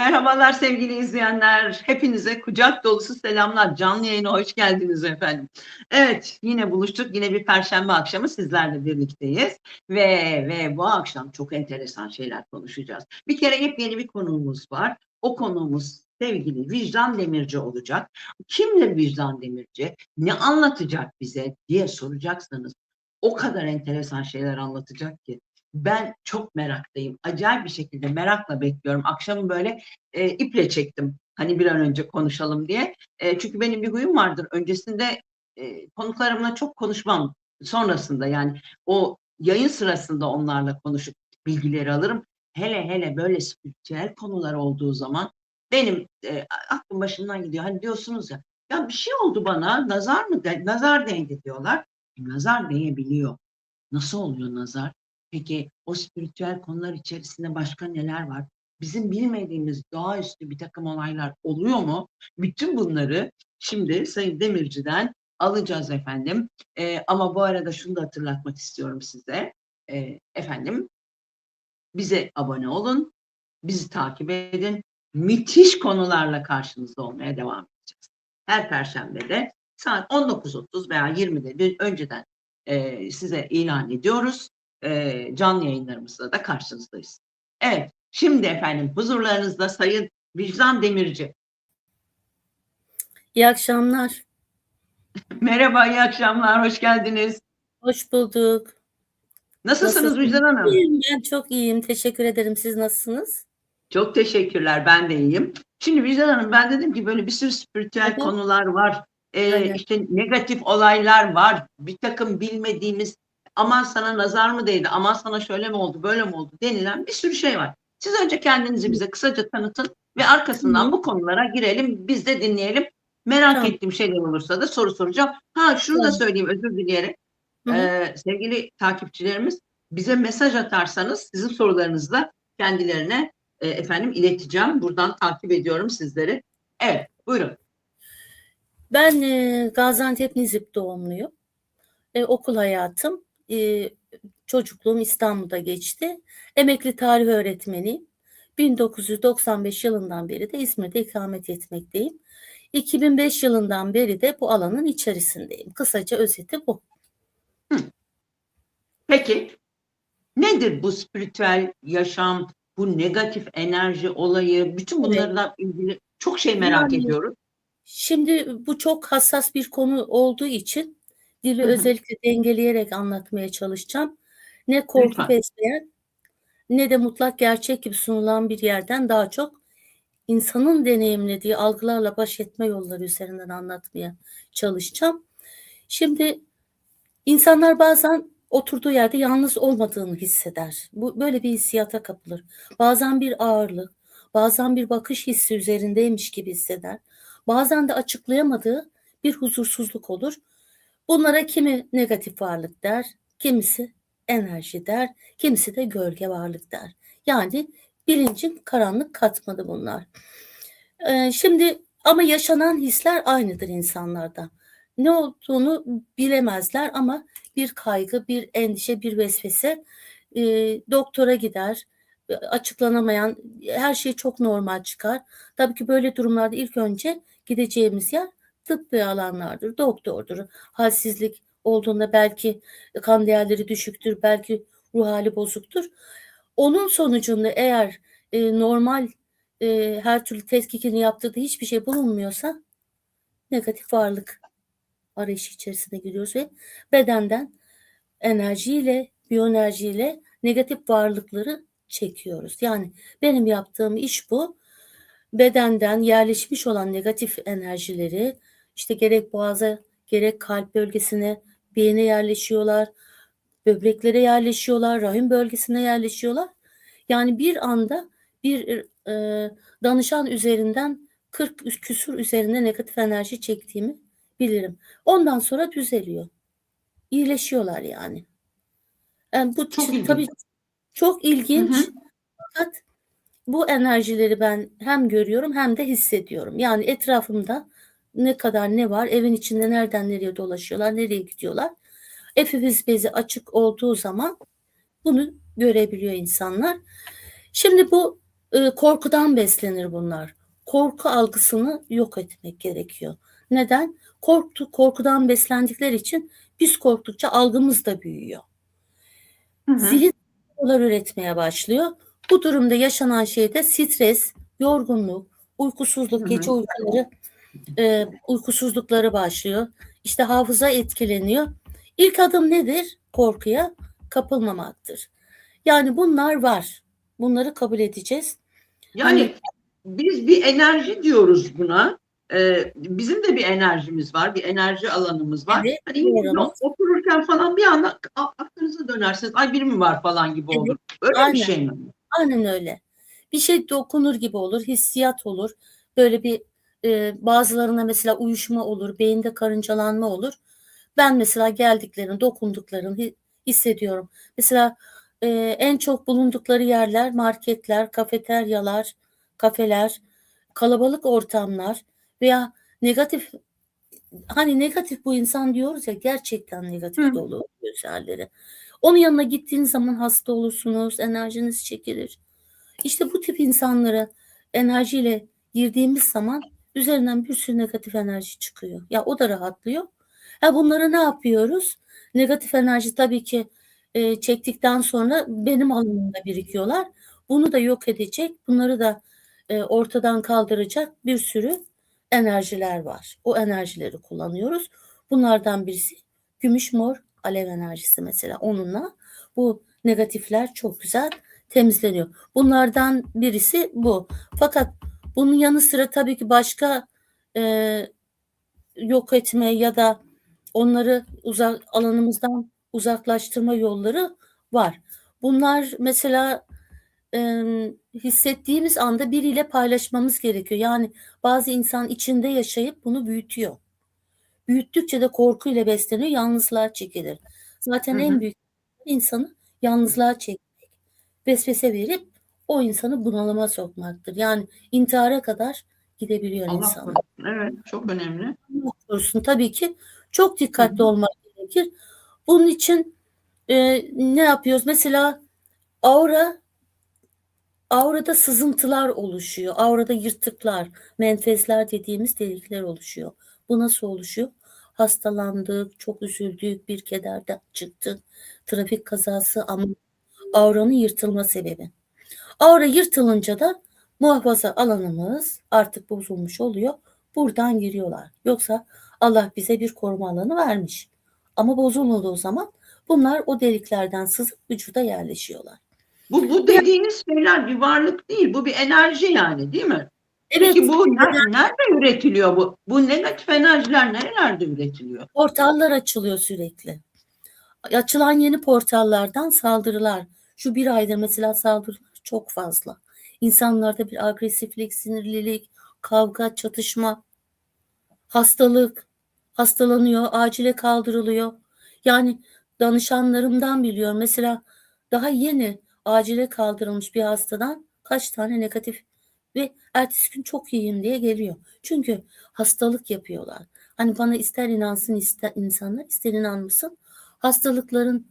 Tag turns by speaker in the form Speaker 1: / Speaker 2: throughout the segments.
Speaker 1: Merhabalar sevgili izleyenler. Hepinize kucak dolusu selamlar. Canlı yayına hoş geldiniz efendim. Evet yine buluştuk. Yine bir perşembe akşamı sizlerle birlikteyiz. Ve ve bu akşam çok enteresan şeyler konuşacağız. Bir kere yepyeni bir konuğumuz var. O konuğumuz sevgili Vicdan Demirci olacak. Kimdir Vicdan Demirci? Ne anlatacak bize diye soracaksanız o kadar enteresan şeyler anlatacak ki ben çok meraktayım. Acayip bir şekilde merakla bekliyorum. Akşam böyle e, iple çektim. Hani bir an önce konuşalım diye. E, çünkü benim bir huyum vardır. Öncesinde e, konuklarımla çok konuşmam. Sonrasında yani o yayın sırasında onlarla konuşup bilgileri alırım. Hele hele böyle spiritüel konular olduğu zaman benim e, aklım başımdan gidiyor. Hani diyorsunuz ya ya bir şey oldu bana nazar mı de, nazar değdi diyorlar. E, nazar değebiliyor. Nasıl oluyor nazar? Peki o spiritüel konular içerisinde başka neler var? Bizim bilmediğimiz doğaüstü bir takım olaylar oluyor mu? Bütün bunları şimdi Sayın Demirci'den alacağız efendim. Ee, ama bu arada şunu da hatırlatmak istiyorum size. Ee, efendim bize abone olun, bizi takip edin. Müthiş konularla karşınızda olmaya devam edeceğiz. Her perşembe de saat 19.30 veya 20'de bir önceden e, size ilan ediyoruz e, canlı yayınlarımızda da karşınızdayız. Evet, şimdi efendim huzurlarınızda Sayın Vicdan Demirci.
Speaker 2: İyi akşamlar.
Speaker 1: Merhaba, iyi akşamlar, hoş geldiniz.
Speaker 2: Hoş bulduk.
Speaker 1: Nasılsınız
Speaker 2: Nasılsınız?
Speaker 1: Vicdan Hanım?
Speaker 2: İyiyim, ben çok iyiyim. Teşekkür ederim. Siz nasılsınız?
Speaker 1: Çok teşekkürler, ben de iyiyim. Şimdi Vicdan Hanım ben dedim ki böyle bir sürü spiritüel
Speaker 2: hı.
Speaker 1: konular var. Ee,
Speaker 2: Aynen.
Speaker 1: işte negatif olaylar var. Bir takım bilmediğimiz aman sana nazar mı değdi, aman sana şöyle mi oldu, böyle mi oldu denilen bir sürü şey var. Siz önce kendinizi bize kısaca tanıtın ve arkasından
Speaker 2: Hı.
Speaker 1: bu konulara girelim, biz de dinleyelim. Merak
Speaker 2: Tamam.
Speaker 1: ettiğim şeyler olursa da soru soracağım. Ha şunu da
Speaker 2: Tamam.
Speaker 1: söyleyeyim özür dileyerek.
Speaker 2: Hı.
Speaker 1: Ee, sevgili takipçilerimiz bize mesaj atarsanız sizin sorularınızı da kendilerine e, efendim ileteceğim. Buradan takip ediyorum sizleri. Evet buyurun.
Speaker 2: Ben e, Gaziantep Nizip doğumluyum. E, okul hayatım, e, çocukluğum İstanbul'da geçti. Emekli tarih öğretmeniyim. 1995 yılından beri de İzmir'de ikamet etmekteyim. 2005 yılından beri de bu alanın içerisindeyim. Kısaca özeti bu.
Speaker 1: Peki nedir bu spiritüel yaşam, bu negatif enerji olayı, bütün bunlarla ilgili çok şey merak
Speaker 2: Yani-
Speaker 1: ediyoruz.
Speaker 2: Şimdi bu çok hassas bir konu olduğu için dili özellikle dengeleyerek anlatmaya çalışacağım. Ne korku
Speaker 1: Lütfen.
Speaker 2: besleyen ne de mutlak gerçek gibi sunulan bir yerden daha çok insanın deneyimlediği algılarla baş etme yolları üzerinden anlatmaya çalışacağım. Şimdi insanlar bazen oturduğu yerde yalnız olmadığını hisseder. Bu böyle bir hissiyata kapılır. Bazen bir ağırlık, bazen bir bakış hissi üzerindeymiş gibi hisseder. Bazen de açıklayamadığı bir huzursuzluk olur. Bunlara kimi negatif varlık der, kimisi enerji der, kimisi de gölge varlık der. Yani bilincin karanlık katmanı bunlar. Ee, şimdi ama yaşanan hisler aynıdır insanlarda. Ne olduğunu bilemezler ama bir kaygı, bir endişe, bir vesvese e, doktora gider. E, Açıklanamayan her şey çok normal çıkar. Tabii ki böyle durumlarda ilk önce gideceğimiz yer tıbbi alanlardır, doktordur. Halsizlik olduğunda belki kan değerleri düşüktür, belki ruh hali bozuktur. Onun sonucunda eğer e, normal e, her türlü tetkikini yaptırdığı hiçbir şey bulunmuyorsa negatif varlık arayışı içerisine giriyoruz ve bedenden enerjiyle, biyoenerjiyle negatif varlıkları çekiyoruz. Yani benim yaptığım iş bu. Bedenden yerleşmiş olan negatif enerjileri işte gerek boğaza gerek kalp bölgesine, beyne yerleşiyorlar, böbreklere yerleşiyorlar, rahim bölgesine yerleşiyorlar. Yani bir anda bir e, danışan üzerinden 40 küsur üzerinde negatif enerji çektiğimi bilirim. Ondan sonra düzeliyor. İyileşiyorlar yani. Yani bu
Speaker 1: Çok ilginç.
Speaker 2: tabii çok ilginç.
Speaker 1: Hı hı.
Speaker 2: Fakat bu enerjileri ben hem görüyorum hem de hissediyorum. Yani etrafımda ne kadar ne var, evin içinde nereden nereye dolaşıyorlar, nereye gidiyorlar. Epifiz bezi açık olduğu zaman bunu görebiliyor insanlar. Şimdi bu e, korkudan beslenir bunlar. Korku algısını yok etmek gerekiyor. Neden? Korktu, korkudan beslendikleri için biz korktukça algımız da büyüyor.
Speaker 1: Hı hı.
Speaker 2: Zihin üretmeye başlıyor. Bu durumda yaşanan şey de stres, yorgunluk, uykusuzluk,
Speaker 1: Hı hı.
Speaker 2: gece uykuları, e, uykusuzlukları başlıyor. İşte hafıza etkileniyor. İlk adım nedir? Korkuya kapılmamaktır. Yani bunlar var. Bunları kabul edeceğiz.
Speaker 1: Yani biz bir enerji diyoruz buna. Ee, bizim de bir enerjimiz var, bir enerji alanımız var.
Speaker 2: Evet,
Speaker 1: hani de otururken falan bir anda aklınıza dönersiniz. Ay biri mi var falan gibi
Speaker 2: Evet,
Speaker 1: olur. Öyle
Speaker 2: aynen.
Speaker 1: bir şey mi?
Speaker 2: Aynen öyle. Bir şey dokunur gibi olur, hissiyat olur. Böyle bir e, bazılarına mesela uyuşma olur, beyinde karıncalanma olur. Ben mesela geldiklerini, dokunduklarını hi- hissediyorum. Mesela e, en çok bulundukları yerler marketler, kafeteryalar, kafeler, kalabalık ortamlar veya negatif hani negatif bu insan diyoruz ya gerçekten negatif
Speaker 1: Hı.
Speaker 2: dolu özelleri. Onun yanına gittiğiniz zaman hasta olursunuz, enerjiniz çekilir. İşte bu tip insanlara enerjiyle girdiğimiz zaman üzerinden bir sürü negatif enerji çıkıyor. Ya o da rahatlıyor. Ha bunları ne yapıyoruz? Negatif enerji tabii ki e, çektikten sonra benim alanımda birikiyorlar. Bunu da yok edecek, bunları da e, ortadan kaldıracak bir sürü enerjiler var. O enerjileri kullanıyoruz. Bunlardan birisi gümüş mor alev enerjisi mesela. Onunla bu negatifler çok güzel temizleniyor. Bunlardan birisi bu. Fakat bunun yanı sıra tabii ki başka e, yok etme ya da onları uzak alanımızdan uzaklaştırma yolları var. Bunlar mesela e, hissettiğimiz anda biriyle paylaşmamız gerekiyor. Yani bazı insan içinde yaşayıp bunu büyütüyor. Büyüttükçe de korkuyla besleniyor, yalnızlığa çekilir. Zaten
Speaker 1: Hı hı.
Speaker 2: en büyük insanı yalnızlığa çekmek, vesvese verip o insanı bunalıma sokmaktır. Yani intihara kadar gidebiliyor
Speaker 1: Allah
Speaker 2: insan.
Speaker 1: korusun. Evet, çok önemli.
Speaker 2: Korusun tabii ki çok dikkatli olmak gerekir. Bunun için e, ne yapıyoruz? Mesela aura aurada sızıntılar oluşuyor. Aurada yırtıklar, menfezler dediğimiz delikler oluşuyor. Bu nasıl oluşuyor? Hastalandık, çok üzüldük, bir kederden çıktık. Trafik kazası ama auranın yırtılma sebebi. Aura yırtılınca da muhafaza alanımız artık bozulmuş oluyor. Buradan giriyorlar. Yoksa Allah bize bir koruma alanı vermiş. Ama bozulmadığı zaman bunlar o deliklerden sızıp vücuda yerleşiyorlar.
Speaker 1: Bu, bu dediğiniz şeyler bir varlık değil. Bu bir enerji yani değil mi?
Speaker 2: Evet,
Speaker 1: Peki bu ner- nerede üretiliyor bu? Bu negatif enerjiler nerelerde üretiliyor?
Speaker 2: portallar açılıyor sürekli. Açılan yeni portallardan saldırılar. Şu bir aydır mesela saldırılar çok fazla. İnsanlarda bir agresiflik, sinirlilik, kavga, çatışma, hastalık, hastalanıyor, acile kaldırılıyor. Yani danışanlarımdan biliyorum. Mesela daha yeni acile kaldırılmış bir hastadan kaç tane negatif ve ertesi gün çok iyiyim diye geliyor. Çünkü hastalık yapıyorlar. Hani bana ister inansın ister insanlar ister inanmasın. Hastalıkların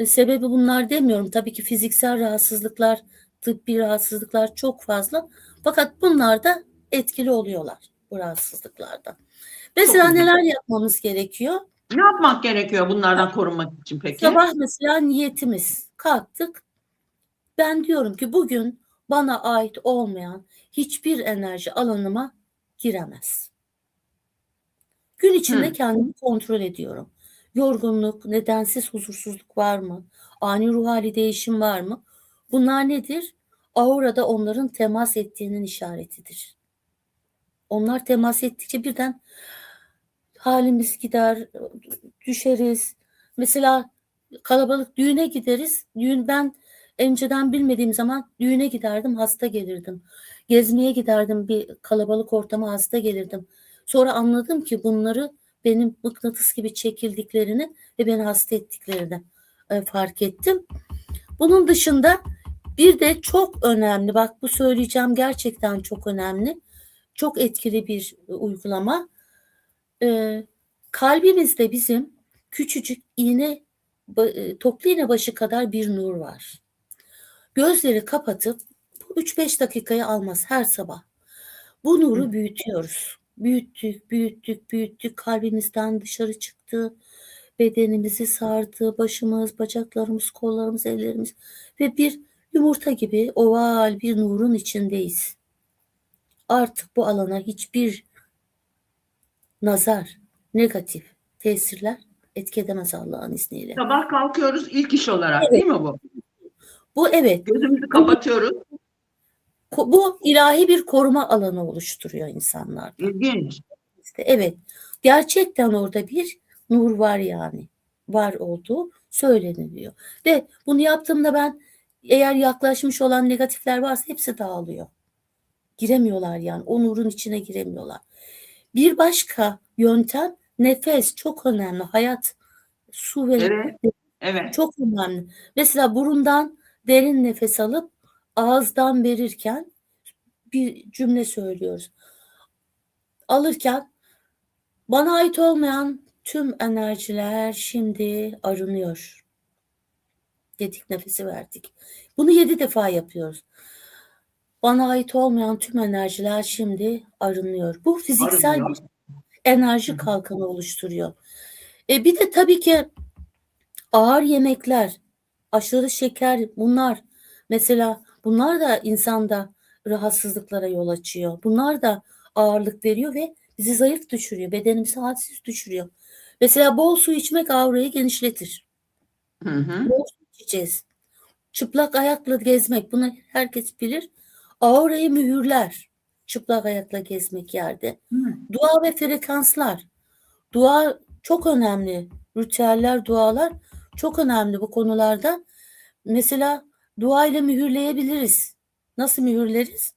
Speaker 2: e, sebebi bunlar demiyorum. Tabii ki fiziksel rahatsızlıklar, tıbbi rahatsızlıklar çok fazla. Fakat bunlar da etkili oluyorlar bu rahatsızlıklardan. Mesela
Speaker 1: Çok güzel.
Speaker 2: neler yapmamız gerekiyor?
Speaker 1: Ne yapmak gerekiyor bunlardan korunmak için peki?
Speaker 2: Sabah mesela niyetimiz kalktık. Ben diyorum ki bugün bana ait olmayan hiçbir enerji alanıma giremez. Gün içinde
Speaker 1: Hı.
Speaker 2: kendimi kontrol ediyorum. Yorgunluk, nedensiz huzursuzluk var mı? Ani ruh hali değişim var mı? Bunlar nedir? Aurada onların temas ettiğinin işaretidir. Onlar temas ettikçe birden halimiz gider, düşeriz. Mesela kalabalık düğüne gideriz. Düğün ben önceden bilmediğim zaman düğüne giderdim, hasta gelirdim. Gezmeye giderdim bir kalabalık ortama hasta gelirdim. Sonra anladım ki bunları benim mıknatıs gibi çekildiklerini ve beni hasta ettiklerini e, fark ettim. Bunun dışında bir de çok önemli, bak bu söyleyeceğim gerçekten çok önemli. Çok etkili bir e, uygulama. Ee, kalbimizde bizim küçücük iğne e, toplu iğne başı kadar bir nur var. Gözleri kapatıp bu 3-5 dakikayı almaz her sabah. Bu nuru büyütüyoruz. Büyüttük, büyüttük, büyüttük. Kalbimizden dışarı çıktı. Bedenimizi sardı. Başımız, bacaklarımız, kollarımız, ellerimiz ve bir yumurta gibi oval bir nurun içindeyiz. Artık bu alana hiçbir nazar, negatif tesirler etki edemez Allah'ın izniyle.
Speaker 1: Sabah kalkıyoruz ilk iş olarak
Speaker 2: Evet.
Speaker 1: değil mi bu?
Speaker 2: Bu evet,
Speaker 1: Gözümüzü kapatıyoruz.
Speaker 2: Bu ilahi bir koruma alanı oluşturuyor insanlarda.
Speaker 1: İlginç.
Speaker 2: İşte evet, gerçekten orada bir nur var yani. Var olduğu söyleniliyor. Ve bunu yaptığımda ben eğer yaklaşmış olan negatifler varsa hepsi dağılıyor. Giremiyorlar yani. O nurun içine giremiyorlar. Bir başka yöntem nefes çok önemli. Hayat, su ve
Speaker 1: Evet. Evet.
Speaker 2: çok önemli. Mesela burundan derin nefes alıp ağızdan verirken bir cümle söylüyoruz. Alırken bana ait olmayan tüm enerjiler şimdi arınıyor. Dedik nefesi verdik. Bunu yedi defa yapıyoruz. Bana ait olmayan tüm enerjiler şimdi arınıyor. Bu fiziksel
Speaker 1: Arınıyor.
Speaker 2: bir enerji kalkanı oluşturuyor. E bir de tabii ki ağır yemekler, aşırı şeker bunlar mesela bunlar da insanda rahatsızlıklara yol açıyor. Bunlar da ağırlık veriyor ve bizi zayıf düşürüyor. Bedenimizi halsiz düşürüyor. Mesela bol su içmek aurayı genişletir.
Speaker 1: Hı hı.
Speaker 2: Bol su içeceğiz. Çıplak ayakla gezmek bunu herkes bilir. Aurayı mühürler. Çıplak ayakla gezmek yerde.
Speaker 1: Hı.
Speaker 2: Dua ve frekanslar. Dua çok önemli. Ritüeller, dualar çok önemli bu konularda. Mesela dua ile mühürleyebiliriz. Nasıl mühürleriz?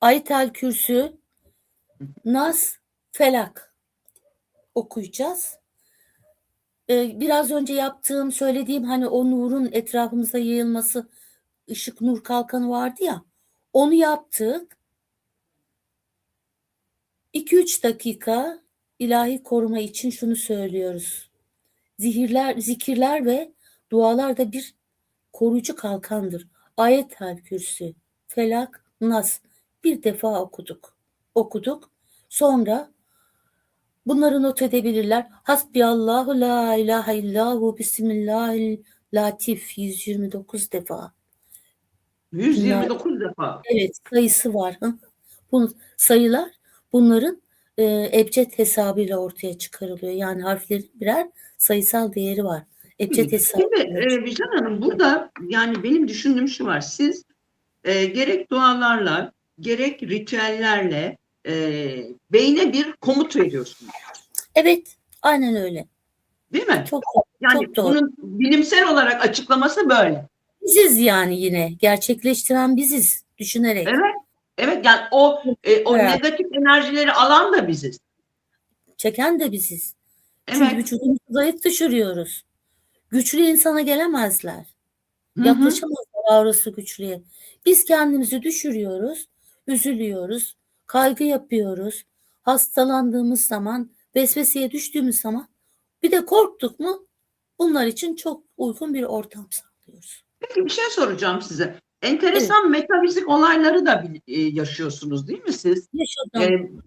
Speaker 2: Ayetel Kürsü, Nas, Felak okuyacağız. Ee, biraz önce yaptığım, söylediğim hani o nurun etrafımıza yayılması, ışık nur kalkanı vardı ya. Onu yaptık. 2-3 dakika ilahi koruma için şunu söylüyoruz. Zihirler, zikirler ve dualar da bir koruyucu kalkandır. Ayet-el Felak, Nas bir defa okuduk. Okuduk. Sonra bunları not edebilirler. Hasbiyallahu la ilahe illahu bismillahil latif 129 defa.
Speaker 1: 129 defa.
Speaker 2: Evet sayısı var. Bu sayılar bunların e, ebced hesabıyla ortaya çıkarılıyor. Yani harflerin birer sayısal değeri var. Ebced hesabı.
Speaker 1: Şimdi e, Vicdan Hanım burada yani benim düşündüğüm şu var. Siz e, gerek dualarla gerek ritüellerle e, beyne bir komut veriyorsunuz.
Speaker 2: Evet, aynen öyle.
Speaker 1: Değil mi?
Speaker 2: Çok
Speaker 1: Yani
Speaker 2: çok doğru.
Speaker 1: bunun bilimsel olarak açıklaması böyle.
Speaker 2: biziz yani yine. Gerçekleştiren biziz düşünerek.
Speaker 1: Evet. Evet yani o e, o
Speaker 2: Evet.
Speaker 1: negatif enerjileri alan da biziz.
Speaker 2: Çeken de biziz. Çünkü
Speaker 1: Evet.
Speaker 2: vücudumuzu zayıf düşürüyoruz. Güçlü insana gelemezler. Yaklaşamazlar aurası güçlüye. Biz kendimizi düşürüyoruz, üzülüyoruz, kaygı yapıyoruz. Hastalandığımız zaman, vesveseye düştüğümüz zaman bir de korktuk mu bunlar için çok uygun bir ortam sağlıyoruz.
Speaker 1: Peki bir şey soracağım size. Enteresan metafizik olayları da e, yaşıyorsunuz değil mi siz?
Speaker 2: Yaşadım.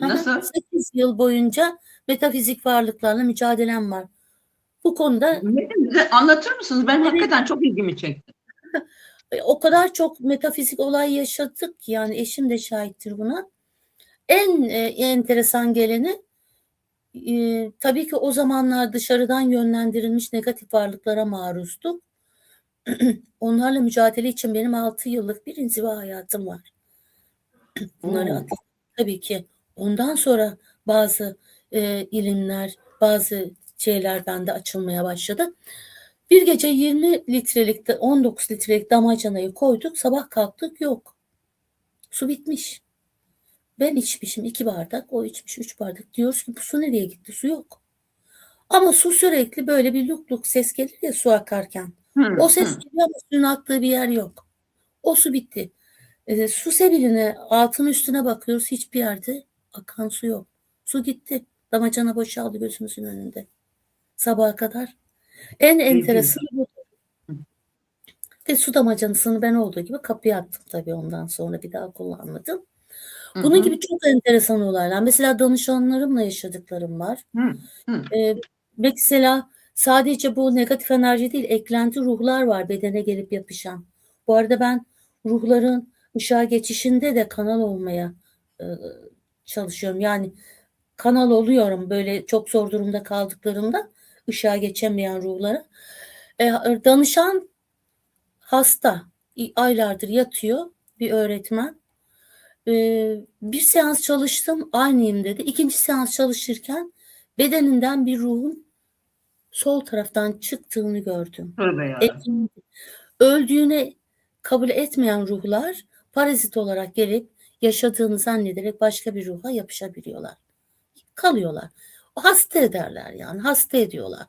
Speaker 1: E, nasıl?
Speaker 2: 8 yıl boyunca metafizik varlıklarla mücadelem var. Bu konuda?
Speaker 1: Bize anlatır mısınız? Ben
Speaker 2: Evet.
Speaker 1: hakikaten çok ilgimi çekti.
Speaker 2: O kadar çok metafizik olay yaşadık ki yani eşim de şahittir buna. En e, enteresan geleni e, tabii ki o zamanlar dışarıdan yönlendirilmiş negatif varlıklara maruzduk. Onlarla mücadele için benim 6 yıllık bir inziva hayatım var. Bunları atlattım tabii ki. Ondan sonra bazı e, ilimler, bazı şeyler bende açılmaya başladı. Bir gece 20 litrelik, de- 19 litrelik damacanayı koyduk. Sabah kalktık yok. Su bitmiş. Ben içmişim iki bardak, o içmiş üç bardak. Diyoruz ki bu su nereye gitti? Su yok. Ama su sürekli böyle bir luk luk ses gelir ya su akarken.
Speaker 1: Hı,
Speaker 2: O ses
Speaker 1: hı.
Speaker 2: geliyor ama suyun aktığı bir yer yok. O su bitti. E, su sebiline altın üstüne bakıyoruz hiçbir yerde akan su yok. Su gitti. Damacana boşaldı gözümüzün önünde. Sabaha kadar. En enteresanı bu. Ve su damacanasını ben olduğu gibi kapıya attım tabii ondan sonra bir daha kullanmadım. Bunun
Speaker 1: hı.
Speaker 2: gibi çok enteresan olaylar. Mesela danışanlarımla yaşadıklarım var.
Speaker 1: Hı, hı.
Speaker 2: Ee, mesela sadece bu negatif enerji değil, eklenti ruhlar var bedene gelip yapışan. Bu arada ben ruhların ışığa geçişinde de kanal olmaya e, çalışıyorum. Yani kanal oluyorum böyle çok zor durumda kaldıklarında ışığa geçemeyen ruhlara. E, danışan hasta aylardır yatıyor bir öğretmen. Ee, bir seans çalıştım aynıyım dedi. İkinci seans çalışırken bedeninden bir ruhun sol taraftan çıktığını gördüm.
Speaker 1: Ya.
Speaker 2: Emin- Öldüğüne kabul etmeyen ruhlar parazit olarak gelip yaşadığını zannederek başka bir ruha yapışabiliyorlar. Kalıyorlar. Hasta ederler yani hasta ediyorlar.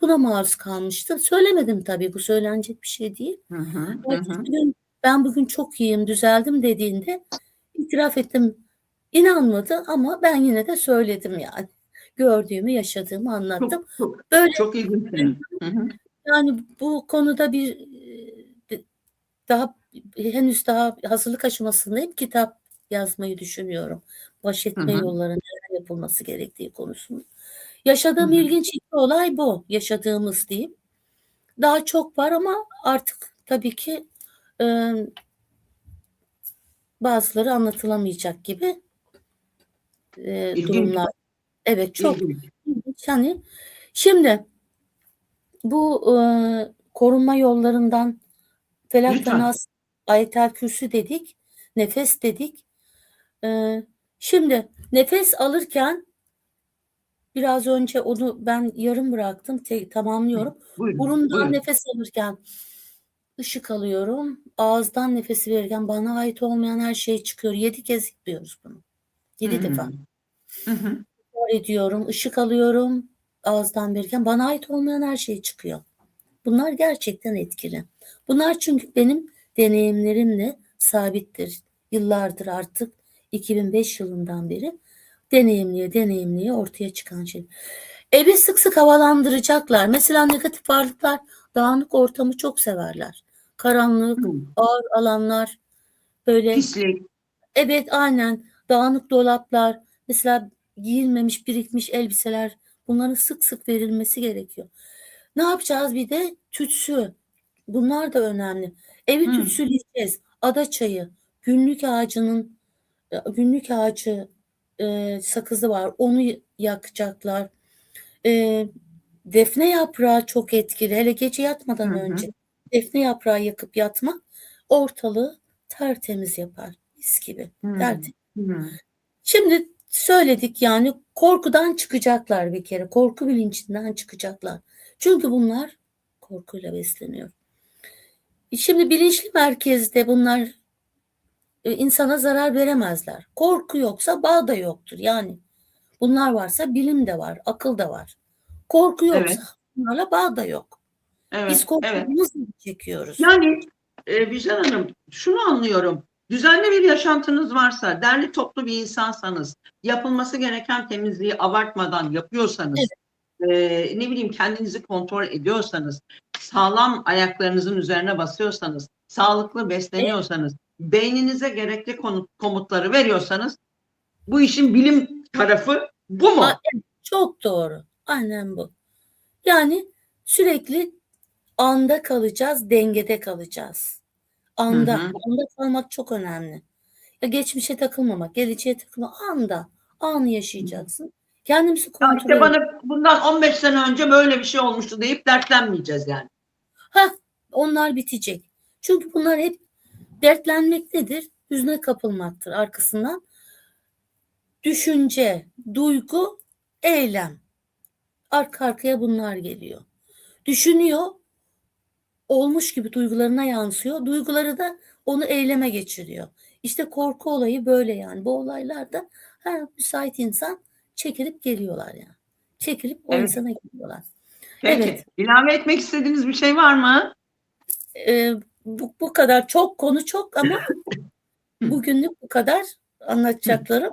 Speaker 2: Buna maruz kalmıştım. Söylemedim tabii bu söylenecek bir şey değil.
Speaker 1: Hı hı, hı
Speaker 2: Ertesi
Speaker 1: hı.
Speaker 2: gün ben bugün çok iyiyim, düzeldim dediğinde itiraf ettim. İnanmadı ama ben yine de söyledim yani. Gördüğümü, yaşadığımı anlattım.
Speaker 1: Çok, çok,
Speaker 2: Böyle
Speaker 1: çok ilginç. yani. Hı hı.
Speaker 2: yani bu konuda bir e, daha henüz daha hazırlık aşamasındayım. Kitap yazmayı düşünüyorum. Baş etme
Speaker 1: Hı hı.
Speaker 2: yolları neler yapılması gerektiği konusunda. Yaşadığım
Speaker 1: Hı hı.
Speaker 2: ilginç iki olay bu. Yaşadığımız diyeyim. Daha çok var ama artık tabii ki e, bazıları anlatılamayacak gibi e,
Speaker 1: İlginç.
Speaker 2: durumlar. Evet çok
Speaker 1: İlginç.
Speaker 2: ilginç. Hani şimdi bu e, korunma yollarından Felak ve
Speaker 1: Lütfen.
Speaker 2: Nas, Ayetel Kürsü dedik, nefes dedik. E, şimdi nefes alırken biraz önce onu ben yarım bıraktım, te- tamamlıyorum.
Speaker 1: Buyurun.
Speaker 2: Burundan
Speaker 1: buyurun.
Speaker 2: nefes alırken ışık alıyorum. Ağızdan nefesi verirken bana ait olmayan her şey çıkıyor. Yedi kez yapıyoruz bunu. Yedi
Speaker 1: Hı hı.
Speaker 2: defa.
Speaker 1: Hı hı.
Speaker 2: Tekrar ediyorum. ışık alıyorum. Ağızdan verirken bana ait olmayan her şey çıkıyor. Bunlar gerçekten etkili. Bunlar çünkü benim deneyimlerimle sabittir. Yıllardır artık 2005 yılından beri deneyimliye deneyimliye ortaya çıkan şey. Evi sık sık havalandıracaklar. Mesela negatif varlıklar dağınık ortamı çok severler. Karanlık,
Speaker 1: Hı.
Speaker 2: ağır alanlar, böyle
Speaker 1: Pislik.
Speaker 2: evet aynen dağınık dolaplar, mesela giyilmemiş birikmiş elbiseler bunların sık sık verilmesi gerekiyor. Ne yapacağız bir de tütsü. Bunlar da önemli. Evi
Speaker 1: Hı.
Speaker 2: tütsüleyeceğiz. Ada çayı, günlük ağacının günlük ağacı e, sakızı var. Onu yakacaklar. E, defne yaprağı çok etkili. Hele gece yatmadan
Speaker 1: Hı hı.
Speaker 2: önce defne yaprağı yakıp yatmak ortalığı tertemiz yapar. Mis gibi.
Speaker 1: Hı.
Speaker 2: Tertemiz.
Speaker 1: Hı.
Speaker 2: Şimdi söyledik yani korkudan çıkacaklar bir kere. Korku bilincinden çıkacaklar. Çünkü bunlar korkuyla besleniyor. Şimdi bilinçli merkezde bunlar e, insana zarar veremezler. Korku yoksa bağ da yoktur. Yani bunlar varsa bilim de var, akıl da var. Korku yoksa
Speaker 1: Evet.
Speaker 2: bunlarla bağ da yok. Biz
Speaker 1: Evet. Evet.
Speaker 2: korkumuzu çekiyoruz.
Speaker 1: Yani e, Güzel Hanım şunu anlıyorum. Düzenli bir yaşantınız varsa, derli toplu bir insansanız, yapılması gereken temizliği abartmadan yapıyorsanız, e, ne bileyim kendinizi kontrol ediyorsanız, sağlam ayaklarınızın üzerine basıyorsanız, sağlıklı besleniyorsanız, beyninize gerekli komutları veriyorsanız, bu işin bilim tarafı bu mu?
Speaker 2: Çok doğru. Aynen bu. Yani sürekli anda kalacağız, dengede kalacağız. Anda,
Speaker 1: Hı hı.
Speaker 2: anda kalmak çok önemli. Ya geçmişe takılmamak, geleceğe takılmamak, anda, anı yaşayacaksın. Kendimizi
Speaker 1: Ya
Speaker 2: kontrol
Speaker 1: işte bana bundan 15 sene önce böyle bir şey olmuştu deyip dertlenmeyeceğiz yani.
Speaker 2: Ha, onlar bitecek. Çünkü bunlar hep dertlenmek nedir? Hüzne kapılmaktır arkasından. Düşünce, duygu, eylem. Arka arkaya bunlar geliyor. Düşünüyor, olmuş gibi duygularına yansıyor. Duyguları da onu eyleme geçiriyor. İşte korku olayı böyle yani. Bu olaylarda her müsait insan çekilip geliyorlar yani. Çekilip o
Speaker 1: Evet.
Speaker 2: insana geliyorlar.
Speaker 1: Peki.
Speaker 2: Evet.
Speaker 1: İlave etmek istediğiniz bir şey var mı?
Speaker 2: Ee, bu, bu kadar çok konu çok ama bugünlük bu kadar anlatacaklarım.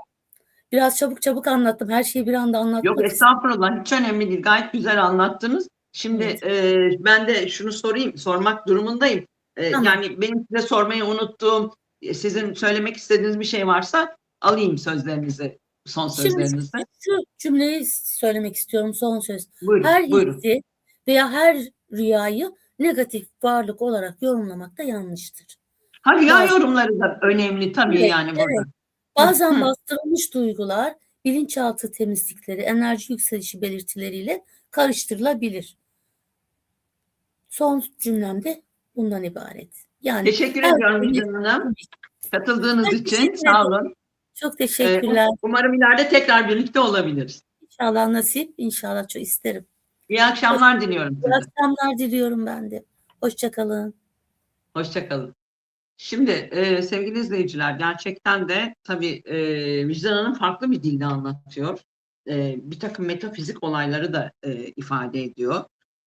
Speaker 2: Biraz çabuk çabuk anlattım. Her şeyi bir anda anlatmak
Speaker 1: Yok estağfurullah hiç önemli değil. Gayet güzel anlattınız. Şimdi
Speaker 2: Evet.
Speaker 1: e, ben de şunu sorayım, sormak durumundayım. E,
Speaker 2: Tamam.
Speaker 1: Yani benim size sormayı unuttuğum, e, sizin söylemek istediğiniz bir şey varsa alayım sözlerinizi, son
Speaker 2: Şimdi
Speaker 1: sözlerinizi.
Speaker 2: şu cümleyi söylemek istiyorum son söz.
Speaker 1: Buyurun,
Speaker 2: Her
Speaker 1: buyurun.
Speaker 2: hissi veya her rüyayı negatif varlık olarak yorumlamak da yanlıştır.
Speaker 1: Ha rüya
Speaker 2: Bazı-
Speaker 1: yorumları da önemli tabii
Speaker 2: Evet,
Speaker 1: yani burada.
Speaker 2: evet. Bazen
Speaker 1: Hı.
Speaker 2: bastırılmış duygular bilinçaltı temizlikleri, enerji yükselişi belirtileriyle karıştırılabilir. Son cümlem de bundan ibaret. Yani
Speaker 1: Teşekkür ediyorum Gülcan Hanım. Katıldığınız
Speaker 2: Ben
Speaker 1: için sağ olun.
Speaker 2: çok
Speaker 1: Ee,
Speaker 2: teşekkürler.
Speaker 1: umarım ileride tekrar birlikte olabiliriz.
Speaker 2: İnşallah nasip, inşallah çok isterim.
Speaker 1: İyi akşamlar diliyorum
Speaker 2: İyi akşamlar diliyorum ben de. Hoşçakalın.
Speaker 1: Hoşçakalın. Şimdi e, sevgili izleyiciler gerçekten de tabii e, Vicdan Hanım farklı bir dilde anlatıyor. E, bir takım metafizik olayları da e, ifade ediyor.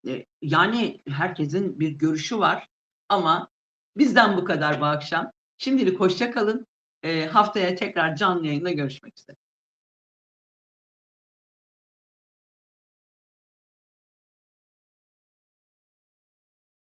Speaker 1: E, yani herkesin bir görüşü var ama bizden bu kadar bu akşam. Şimdilik hoşça kalın. E, haftaya tekrar canlı yayında görüşmek üzere.